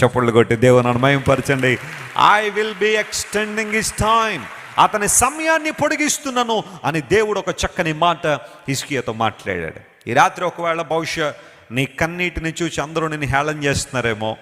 చప్పుళ్ళు కొట్టి దేవుని అనుమయంపరచండి. I will be extending his time అతని సమయాన్ని పొడిగిస్తున్నాను అని దేవుడు ఒక చక్కని మాట హిస్కియాతో మాట్లాడాడు. ఈ రాత్రి ఒకవేళ బహుశా నీ కన్నీటిని చూసి అందరూ నిన్ను హేళన చేస్తున్నారేమో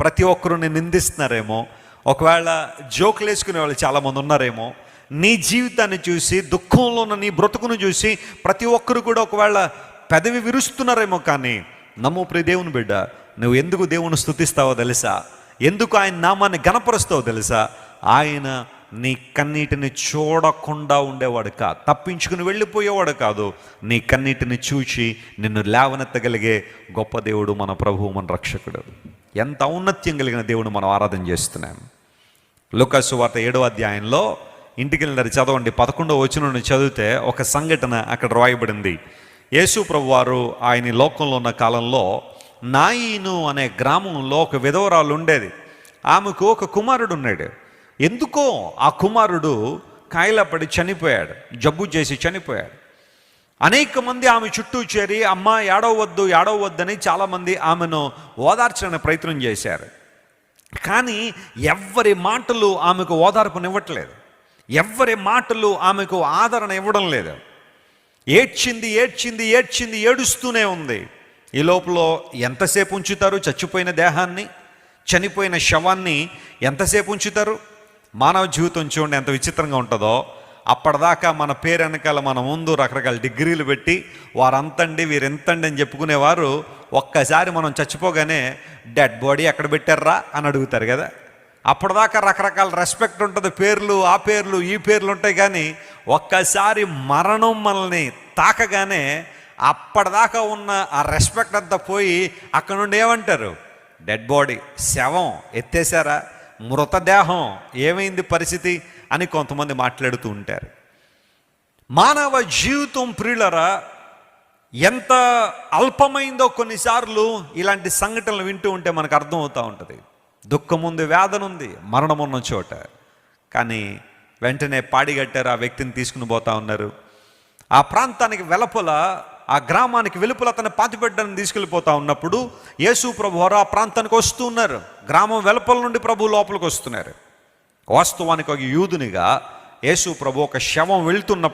ప్రతి ఒక్కరు నిన్ను నిందిస్తున్నారేమో ఒకవేళ జోకులు వేసుకునే వాళ్ళు చాలామంది ఉన్నారేమో నీ జీవితాన్ని చూసి దుఃఖంలో ఉన్న నీ బ్రతుకును చూసి ప్రతి ఒక్కరు కూడా ఒకవేళ పెదవి విరుస్తున్నారేమో కానీ నమ్ము ప్రియ దేవుని బిడ్డ నువ్వు ఎందుకు దేవుని స్థుతిస్తావో తెలుసా? ఎందుకు ఆయన నామాన్ని గణపరుస్తావో తెలుసా? ఆయన నీ కన్నీటిని చూడకుండా ఉండేవాడు కాదు తప్పించుకుని వెళ్ళిపోయేవాడు కాదు. నీ కన్నీటిని చూచి నిన్ను లేవనెత్తగలిగే గొప్ప దేవుడు మన ప్రభువు మన రక్షకుడు. ఎంత ఔన్నత్యం కలిగిన దేవుడు మనం ఆరాధన చేస్తున్నాం. లుకాసు వార్త ఏడో అధ్యాయంలో ఇంటికి వెళ్ళినారు చదవండి. పదకొండో వచ్చిన చదివితే ఒక సంఘటన అక్కడ రాయబడింది. యేసు ప్రభు వారు ఆయన లోకంలో ఉన్న కాలంలో నాయిను అనే గ్రామంలో ఒక విధవరాలు ఉండేది. ఆమెకు ఒక కుమారుడు ఉన్నాడు. ఎందుకో ఆ కుమారుడు కాయలపడి చనిపోయాడు జబ్బు చేసి చనిపోయాడు. అనేక మంది ఆమె చుట్టూ చేరి అమ్మ ఏడవద్దు ఏడవద్దని చాలామంది ఆమెను ఓదార్చడానికి ప్రయత్నం చేశారు. కానీ ఎవ్వరి మాటలు ఆమెకు ఓదార్పునివ్వట్లేదు. ఎవ్వరి మాటలు ఆమెకు ఆదరణ ఇవ్వడం లేదు. ఏడ్చింది ఏడ్చింది ఏడ్చింది ఏడుస్తూనే ఉంది. ఈ లోపల ఎంతసేపు ఉంచుతారు? చచ్చిపోయిన దేహాన్ని? చనిపోయిన శవాన్ని ఎంతసేపు ఉంచుతారు? మానవ జీవితం చూడండి ఎంత విచిత్రంగా ఉంటుందో. అప్పటిదాకా మన పేరు వెనకాల మన ముందు రకరకాల డిగ్రీలు పెట్టి వారంతండి వీరెంతండి అని చెప్పుకునేవారు. ఒక్కసారి మనం చచ్చిపోగానే డెడ్ బాడీ ఎక్కడ పెట్టారా అని అడుగుతారు కదా. అప్పటిదాకా రకరకాల రెస్పెక్ట్ ఉంటుంది. పేర్లు ఆ పేర్లు ఈ పేర్లు ఉంటాయి కానీ ఒక్కసారి మరణం మనల్ని తాకగానే అప్పటిదాకా ఉన్న ఆ రెస్పెక్ట్ అంతా పోయి అక్కడ నుండి ఏమంటారు? డెడ్ బాడీ శవం ఎత్తేసారా మృతదేహం ఏమైంది పరిస్థితి అని కొంతమంది మాట్లాడుతూ ఉంటారు. మానవ జీవితం ప్రియులరా ఎంత అల్పమైందో కొన్నిసార్లు ఇలాంటి సంఘటనలు వింటూ ఉంటే మనకు అర్థమవుతూ ఉంటుంది. దుఃఖం ఉంది వేదన ఉంది మరణం ఉన్న చోట. కానీ వెంటనే పాడిగట్టారు ఆ వ్యక్తిని తీసుకుని పోతా ఉన్నారు. ఆ ప్రాంతానికి వెలపల ఆ గ్రామానికి వెలుపల అతను పాతిపెట్టని తీసుకెళ్ళిపోతా ఉన్నప్పుడు యేసు ప్రభు వారు ఆ ప్రాంతానికి వస్తూ ఉన్నారు. గ్రామం వెలుపల నుండి ప్రభు లోపలికి వస్తున్నారు. వాస్తవానికి ఒక యూదునిగా యేసు ప్రభు ఒక శవం వెళ్తున్నప్పుడు